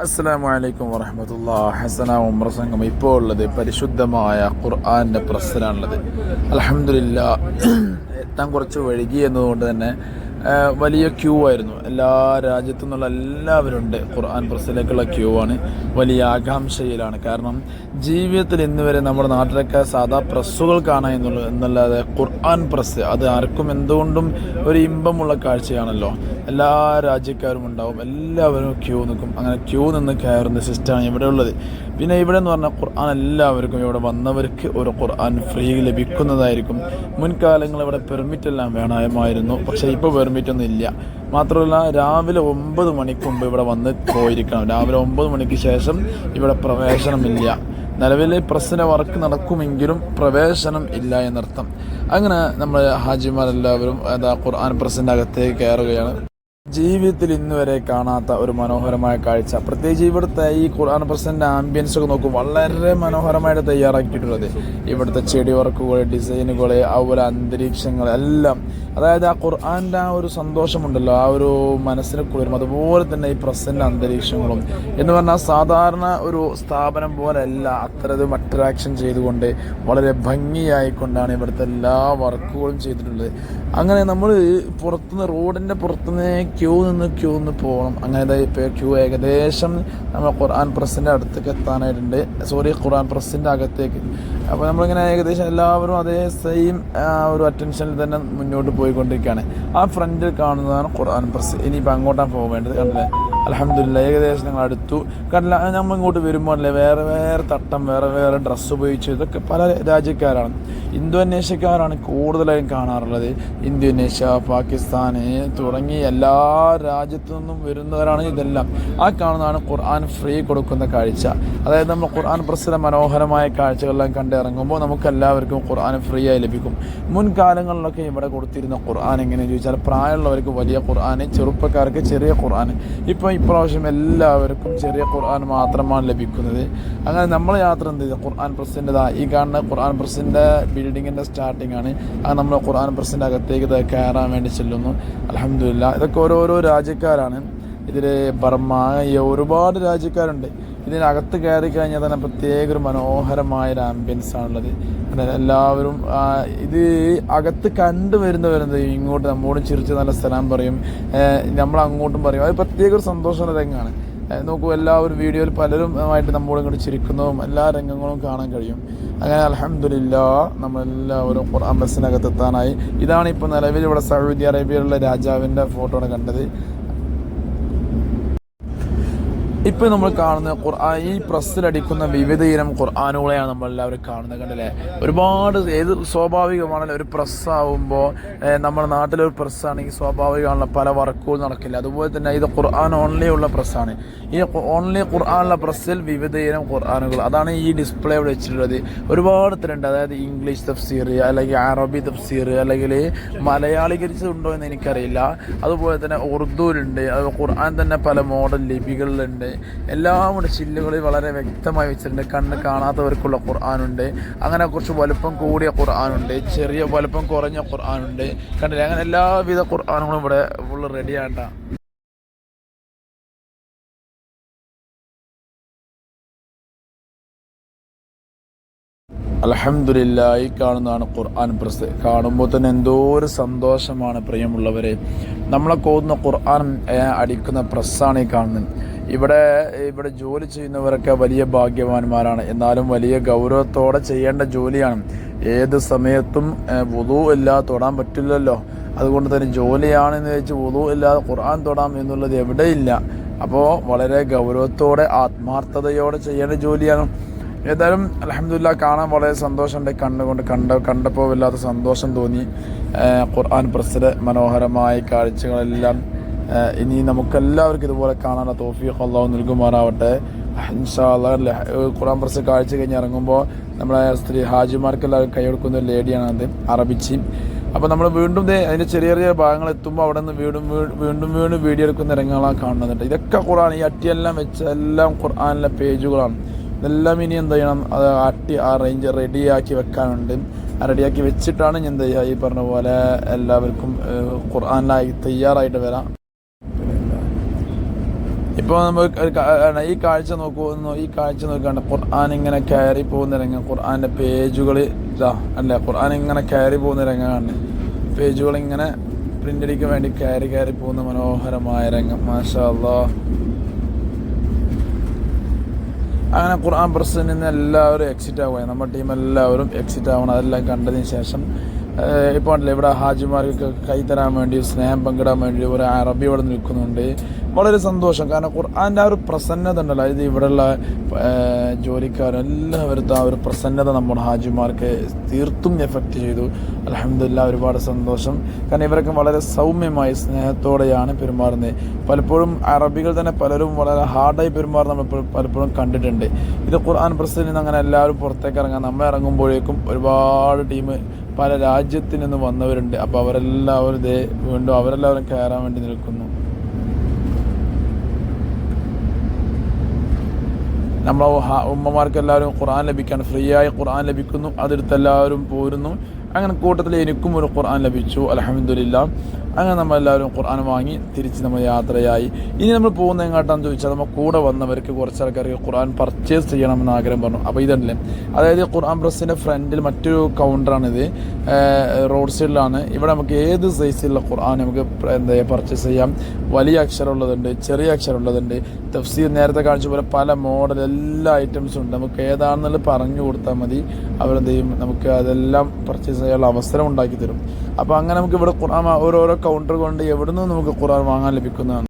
അസ്സാം വലൈക്കും വറഹമത്തുള്ള ഹസന ഉമ്ര ഇപ്പോൾ ഉള്ളത് പരിശുദ്ധമായ ഖുർആാനിന്റെ പ്രസ്സിലാണുള്ളത് അലഹമില്ല എത്താൻ കുറച്ച് വഴുകി എന്നതുകൊണ്ട് തന്നെ വലിയ ക്യൂ ആയിരുന്നു. എല്ലാ രാജ്യത്തു നിന്നുള്ള എല്ലാവരും ഉണ്ട്. ഖുർആൻ പ്രസിലേക്കുള്ള ക്യൂ ആണ്. വലിയ ആകാംക്ഷയിലാണ്. കാരണം ജീവിതത്തിൽ ഇന്ന് വരെ നമ്മുടെ നാട്ടിലൊക്കെ സാധാ പ്രസ്സുകൾ കാണാൻ എന്നുള്ളത് എന്നല്ലാതെ ഖുർആൻ പ്രസ് അത് ആർക്കും എന്തുകൊണ്ടും ഒരു ഇമ്പമുള്ള കാഴ്ചയാണല്ലോ. എല്ലാ രാജ്യക്കാരും ഉണ്ടാവും. എല്ലാവരും ക്യൂ നിൽക്കും. അങ്ങനെ ക്യൂ നിന്ന് കയറുന്ന സിസ്റ്റമാണ് ഇവിടെ ഉള്ളത്. പിന്നെ ഇവിടെ എന്ന് പറഞ്ഞാൽ ഖുർആൻ എല്ലാവർക്കും ഇവിടെ വന്നവർക്ക് ഒരു ഖുർആൻ ഫ്രീ ലഭിക്കുന്നതായിരിക്കും. മുൻകാലങ്ങൾ ഇവിടെ പെർമിറ്റ് എല്ലാം വേണമായിരുന്നു. പക്ഷേ ഇപ്പോൾ പെർമിറ്റ് ഒന്നും ഇല്ല. മാത്രമല്ല രാവിലെ ഒമ്പത് മണിക്ക് മുമ്പ് ഇവിടെ വന്ന് പോയിരിക്കണം. രാവിലെ ഒമ്പത് മണിക്ക് ശേഷം ഇവിടെ പ്രവേശനമില്ല. നിലവിൽ പ്രസന വർക്ക് നടക്കുമെങ്കിലും പ്രവേശനം ഇല്ല എന്നർത്ഥം. അങ്ങനെ നമ്മൾ ഹാജിമാരെല്ലാവരും ഏതാ ഖുർആൻ പ്രസിന്റെ അകത്തേക്ക് കയറുകയാണ്. ജീവിതത്തിൽ ഇന്ന് വരെ കാണാത്ത ഒരു മനോഹരമായ കാഴ്ച. പ്രത്യേകിച്ച് ഇവിടുത്തെ ഈ ഖുർആൻ പ്രസന്റ് ആംബിയൻസ് ഒക്കെ നോക്കും വളരെ മനോഹരമായിട്ട് തയ്യാറാക്കിയിട്ടുള്ളത്. ഇവിടുത്തെ ചെടി വർക്കുകൾ ഡിസൈനുകൾ അതുപോലെ അന്തരീക്ഷങ്ങൾ എല്ലാം. അതായത് ആ ഖുർആന്റെ ആ ഒരു സന്തോഷമുണ്ടല്ലോ ആ ഒരു മനസ്സിന് കുളിരും അതുപോലെ തന്നെ ഈ പ്രസന്റ് അന്തരീക്ഷങ്ങളും. എന്ന് പറഞ്ഞാൽ സാധാരണ ഒരു സ്ഥാപനം പോലെയല്ല അത്തരതും അട്രാക്ഷൻ ചെയ്തുകൊണ്ട് വളരെ ഭംഗിയായിക്കൊണ്ടാണ് ഇവിടുത്തെ എല്ലാ വർക്കുകളും ചെയ്തിട്ടുള്ളത്. അങ്ങനെ നമ്മൾ പുറത്തുനിന്ന് റോഡിന്റെ പുറത്തുനിന്ന് ക്യൂ നിന്ന് ക്യൂ നിന്ന് പോകണം. അങ്ങനെ ഇപ്പോൾ ക്യൂ ഏകദേശം നമ്മൾ ഖുർആൻ പ്രസിന്റെ അടുത്തേക്ക് എത്താനായിട്ടുണ്ട്. സോറി ഖുർആൻ പ്രസിന്റെ അകത്തേക്ക്. അപ്പോൾ നമ്മളിങ്ങനെ ഏകദേശം എല്ലാവരും അതേ സെയിം ഒരു അറ്റൻഷനിൽ തന്നെ മുന്നോട്ട് പോയിക്കൊണ്ടിരിക്കുകയാണ്. ആ ഫ്രണ്ടിൽ കാണുന്നതാണ് ഖുർആൻ പ്രസ്. ഇനിയിപ്പോൾ അങ്ങോട്ടാണ് പോകേണ്ടത് കണ്ടില്ലേ? അലഹമില്ല ഏകദേശം ഞങ്ങൾ അടുത്തു. കണ്ടില്ല? നമ്മൾ ഇങ്ങോട്ട് വരുമ്പോൾ അല്ലേ വേറെ വേറെ തട്ടം വേറെ വേറെ ഡ്രസ്സ് ഉപയോഗിച്ച് ഇതൊക്കെ പല രാജ്യക്കാരാണ്. ഇന്തോനേഷ്യക്കാരാണ് കൂടുതലായും കാണാറുള്ളത്. ഇന്തോനേഷ്യ പാകിസ്ഥാന് തുടങ്ങി എല്ലാ രാജ്യത്തു നിന്നും വരുന്നവരാണ് ഇതെല്ലാം. ആ കാണുന്നതാണ് ഖുർആൻ ഫ്രീ കൊടുക്കുന്ന കാഴ്ച. അതായത് നമ്മൾ ഖുർആൻ പ്രസിദ്ധ മനോഹരമായ കാഴ്ചകളെല്ലാം കണ്ടിറങ്ങുമ്പോൾ നമുക്ക് എല്ലാവർക്കും ഖുർആൻ ഫ്രീ ആയി ലഭിക്കും. മുൻകാലങ്ങളിലൊക്കെ ഇവിടെ കൊടുത്തിരുന്ന ഖുർആൻ എങ്ങനെയെന്ന് ചോദിച്ചാൽ പ്രായമുള്ളവർക്ക് വലിയ ഖുർആൻ ചെറുപ്പക്കാർക്ക് ചെറിയ ഖുർആൻ. ഇപ്പോൾ ഇപ്രാവശ്യം എല്ലാവർക്കും ചെറിയ ഖുർആൻ മാത്രമാണ് ലഭിക്കുന്നത്. അങ്ങനെ നമ്മൾ യാത്ര എന്ത് ചെയ്തു? ഖുർആൻ പ്രസിന്റെതാ ഈ കാണുന്ന ഖുർആൻ പ്രസിന്റെ ബിൽഡിങ്ങിന്റെ സ്റ്റാർട്ടിംഗ് ആണ്. അത് നമ്മൾ ഖുർആൻ പ്രസിന്റെ അകത്തേക്ക് കയറാൻ വേണ്ടി ചെല്ലുന്നു. അലഹമില്ല ഇതൊക്കെ ഓരോരോ രാജ്യക്കാരാണ്. ഇതിൽ ബർമ്മ ഒരുപാട് രാജ്യക്കാരുണ്ട്. ഇതിനകത്ത് കയറി കഴിഞ്ഞാൽ തന്നെ പ്രത്യേക ഒരു മനോഹരമായ ഒരു ആംബിയൻസ് ആണുള്ളത്. എല്ലാവരും ഇത് അകത്ത് കണ്ടുവരുന്നവരെന്ത് വരുന്നത് ഇങ്ങോട്ട് നമ്മോട് ചിരിച്ച് നല്ല സ്ഥലം പറയും. നമ്മൾ അങ്ങോട്ടും പറയും. അത് പ്രത്യേക ഒരു സന്തോഷമുള്ള രംഗമാണ്. നോക്കൂ എല്ലാവരും വീഡിയോയിൽ പലരും ആയിട്ട് ഇങ്ങോട്ട് ചിരിക്കുന്നതും എല്ലാ രംഗങ്ങളും കാണാൻ കഴിയും. അങ്ങനെ അലഹമില്ല നമ്മളെല്ലാവരും ഖുർആൻ ബസ്സിനകത്ത് എത്താനായി. ഇതാണ് ഇപ്പോൾ നിലവിൽ ഇവിടെ സൗദി അറേബ്യയിലുള്ള രാജാവിന്റെ ഫോട്ടോ കണ്ടത്. ഇപ്പൊ നമ്മൾ കാണുന്ന ഖുർആൻ ഈ പ്രസ്സിലടിക്കുന്ന വിവിധ ഇനം ഖുർആാനുകളെയാണ് നമ്മൾ എല്ലാവരും കാണുന്നത് കണ്ടല്ലേ? ഒരുപാട് ഏത് സ്വാഭാവികമാണല്ലോ ഒരു പ്രസ്സാവുമ്പോൾ നമ്മുടെ നാട്ടിലൊരു പ്രസ്സാണെങ്കിൽ സ്വാഭാവികമാണല്ലോ പല വർക്കുകളും നടക്കില്ല. അതുപോലെ തന്നെ ഇത് ഖുർആൻ ഓൺലി ഉള്ള പ്രസ്സാണ്. ഈ ഓൺലി ഖുർആാനുള്ള പ്രസ്സിൽ വിവിധ ഇനം ഖുർആാനുകൾ. അതാണ് ഈ ഡിസ്പ്ലേ ഇവിടെ വെച്ചിട്ടുള്ളത്. ഒരുപാട് തരണ്ട് അതായത് ഇംഗ്ലീഷ് തഫ്സീർ അല്ലെങ്കിൽ അറബി തഫ്സീർ അല്ലെങ്കിൽ മലയാളീകരിച്ചതുണ്ടോ എന്ന് എനിക്കറിയില്ല. അതുപോലെ തന്നെ ഉറുദുവിലുണ്ട്. ഖുർആൻ തന്നെ പല മോഡൽ ലിപികളിലുണ്ട്. എല്ലാം കൂടെ ചില്ലുകളിൽ വളരെ വ്യക്തമായി വെച്ചിട്ടുണ്ട്. കണ്ണ് കാണാത്തവർക്കുള്ള ഖുർആാനുണ്ട്. അങ്ങനെ കുറച്ച് വലുപ്പം കൂടിയ ഖുർആാനുണ്ട്. ചെറിയ വലുപ്പം കുറഞ്ഞ ഖുർആാനുണ്ട്. കണ്ടില്ലേ? അങ്ങനെ എല്ലാവിധ ഖുർആാനുകളും ഇവിടെ ഫുള്ള് റെഡിയാണ്ട അലഹമില്ല കാണുന്നതാണ് ഖുർആൻ പ്രസ്. കാണുമ്പോൾ തന്നെ എന്തോ ഒരു സന്തോഷമാണ് പ്രിയമുള്ളവരെ. നമ്മളെ കോന്ന ഖുർആൻ അടിക്കുന്ന പ്രസ്സാണ് ഈ കാണുന്നത്. ഇവിടെ ഇവിടെ ജോലി ചെയ്യുന്നവരൊക്കെ വലിയ ഭാഗ്യവാന്മാരാണ്. എന്നാലും വലിയ ഗൗരവത്തോടെ ചെയ്യേണ്ട ജോലിയാണ്. ഏത് സമയത്തും വുതു ഇല്ലാതെ തൊടാൻ പറ്റില്ലല്ലോ. അതുകൊണ്ട് തന്നെ ജോലിയാണെന്ന് വെച്ച് വുതു ഇല്ലാതെ ഖുർആൻ തൊടാം എന്നുള്ളത് എവിടെയില്ല. അപ്പോൾ വളരെ ഗൗരവത്തോടെ ആത്മാർത്ഥതയോടെ ചെയ്യേണ്ട ജോലിയാണ്. ഏതായാലും അലഹമില്ല കാണാൻ വളരെ സന്തോഷമുണ്ട് കണ്ണുകൊണ്ട് കണ്ട കണ്ടപ്പോൾ വല്ലാത്ത സന്തോഷം തോന്നി. ഖുർആൻ പ്രസിലെ മനോഹരമായ കാഴ്ചകളെല്ലാം ഇനി നമുക്കെല്ലാവർക്കും ഇതുപോലെ കാണാനുള്ള തോഫിയൊക്കെ അള്ളാഹു നൽകുമാറാവട്ടെ. ഇൻഷാ അല്ലാഹ് ഖുർആൻ പ്രസ് കാഴ്ച കഴിഞ്ഞ് ഇറങ്ങുമ്പോൾ നമ്മളെ സ്ത്രീ ഹാജിമാർക്കെല്ലാവരും കൈയെടുക്കുന്ന ഒരു ലേഡിയാണത് അറബിച്ചി. അപ്പോൾ നമ്മൾ വീണ്ടും അതിന്റെ ചെറിയ ചെറിയ ഭാഗങ്ങൾ എത്തുമ്പോൾ അവിടെ നിന്ന് വീണ്ടും വീണ്ടും വീണ്ടും വീഡിയോ എടുക്കുന്ന രംഗങ്ങളാണ് കാണുന്നുണ്ട് ഇതൊക്കെ ഖുർആൻ ഈ അട്ടിയെല്ലാം വെച്ച എല്ലാം ഖുർആാനിലെ പേജുകളാണ്. ഇതെല്ലാം ഇനി എന്ത് ചെയ്യണം? അത് ആട്ടി ആ റേഞ്ച് റെഡിയാക്കി വെക്കാനുണ്ട്. ആ റെഡിയാക്കി വെച്ചിട്ടാണ് ഞാൻ എന്ത് ചെയ്യുക? ഈ പറഞ്ഞ പോലെ എല്ലാവർക്കും ഖുർആാനായി തയ്യാറായിട്ട് വരാം. ഇപ്പോൾ ആണ് ഈ കാഴ്ച നോക്കുന്നു ഈ കാഴ്ച നോക്കുകയാണ് ഖുർആൻ ഇങ്ങനെ കയറി പോകുന്ന രംഗം. ഖുർആന്റെ പേജുകൾ ഇതാ അല്ല? ഖുർആൻ ഇങ്ങനെ കയറി പോകുന്ന രംഗമാണ്. പേജുകൾ ഇങ്ങനെ പ്രിന്റ് അടിക്കാൻ വേണ്ടി കയറി കയറി പോകുന്ന മനോഹരമായ രംഗം. മാഷാ അല്ലാ അങ്ങനെ ഖുർആൻ പ്രസിൽ നിന്ന് എല്ലാവരും എക്സിറ്റ് ആവുകയാണ്. നമ്മുടെ ടീം എല്ലാവരും എക്സിറ്റ് ആവണം. അതെല്ലാം കണ്ടതിന് ശേഷം ഇപ്പോൾ ഉണ്ടല്ലോ ഇവിടെ ഹാജിമാർക്ക് കൈത്തരാൻ തരാൻ വേണ്ടി സ്നേഹം പങ്കിടാൻ വേണ്ടി ഒരു അറബി ഇവിടെ നിൽക്കുന്നുണ്ട്. വളരെ സന്തോഷം. കാരണം ഖുർആന്റെ ആ ഒരു പ്രസന്നത ഉണ്ടല്ലോ. അതായത് ഇവിടെയുള്ള ജോലിക്കാരെല്ലാവരും ആ ഒരു പ്രസന്നത നമ്മുടെ ഹാജിമാർക്ക് തീർത്തും എഫക്റ്റ് ചെയ്തു. അലഹമില്ല ഒരുപാട് സന്തോഷം. കാരണം ഇവരൊക്കെ വളരെ സൗമ്യമായി സ്നേഹത്തോടെയാണ് പെരുമാറുന്നത്. പലപ്പോഴും അറബികൾ തന്നെ പലരും വളരെ ഹാർഡായി പെരുമാറുന്ന നമ്മൾ പലപ്പോഴും കണ്ടിട്ടുണ്ട്. ഇത് ഖുർആൻ പ്രസിൽ നിന്ന് അങ്ങനെ എല്ലാവരും പുറത്തേക്ക് ഇറങ്ങാൻ നമ്മൾ ഇറങ്ങുമ്പോഴേക്കും ഒരുപാട് ടീം പല രാജ്യത്തിൽ നിന്ന് വന്നവരുണ്ട്. അപ്പോൾ അവരെല്ലാവരും ഇതേ വീണ്ടും അവരെല്ലാവരും കയറാൻ വേണ്ടി നിൽക്കുന്നു. നമ്മളെ ഹ- ഉമ്മമാർക്ക് എല്ലാവരും ഖുർആൻ ലഭിക്കാൻ ഫ്രീ ആയി ഖുർആൻ ലഭിക്കുന്നു. അതെടുത്ത് എല്ലാവരും പോരുന്നു. അങ്ങനെ കൂട്ടത്തിൽ എനിക്കും ഒരു ഖുർആൻ ലഭിച്ചു. അലഹമില്ല അങ്ങനെ നമ്മൾ എല്ലാവരും ഖുർആൻ വാങ്ങി തിരിച്ച് നമ്മൾ യാത്രയായി. ഇനി നമ്മൾ പോകുന്ന എങ്ങോട്ടാന്ന് ചോദിച്ചാൽ നമ്മൾ കൂടെ വന്നവർക്ക് കുറച്ച് ആൾക്കാർക്ക് ഖുർആൻ പർച്ചേസ് ചെയ്യണമെന്ന് ആഗ്രഹം പറഞ്ഞു. അപ്പോൾ ഇതല്ലേ? അതായത് ഖുർആൻ പ്രസിന്റെ ഫ്രണ്ടിൽ മറ്റൊരു കൗണ്ടറാണിത് റോഡ് സൈഡിലാണ് ഇവിടെ നമുക്ക് ഏത് സൈസിലുള്ള ഖുർആൻ നമുക്ക് എന്താ പർച്ചേസ് ചെയ്യാം? വലിയ അക്ഷരമുള്ളതുണ്ട് ചെറിയ അക്ഷരമുള്ളതുണ്ട്. തഫ്സീർ നേരത്തെ കാണിച്ച പോലെ പല മോഡൽ എല്ലാ ഐറ്റംസും ഉണ്ട്. നമുക്ക് ഏതാണെന്നുള്ളത് പറഞ്ഞു കൊടുത്താൽ മതി. അവരെന്ത് ചെയ്യും? നമുക്ക് അതെല്ലാം പർച്ചേസ് ചെയ്യാനുള്ള അവസരം ഉണ്ടാക്കി തരും. അപ്പോൾ അങ്ങനെ നമുക്ക് ഇവിടെ ഖുർആൻ ഓരോരോ കൗണ്ടർ കൊണ്ട് എവിടെ നിന്നും നമുക്ക് ഖുർആൻ വാങ്ങാൻ ലഭിക്കുന്നതാണ്.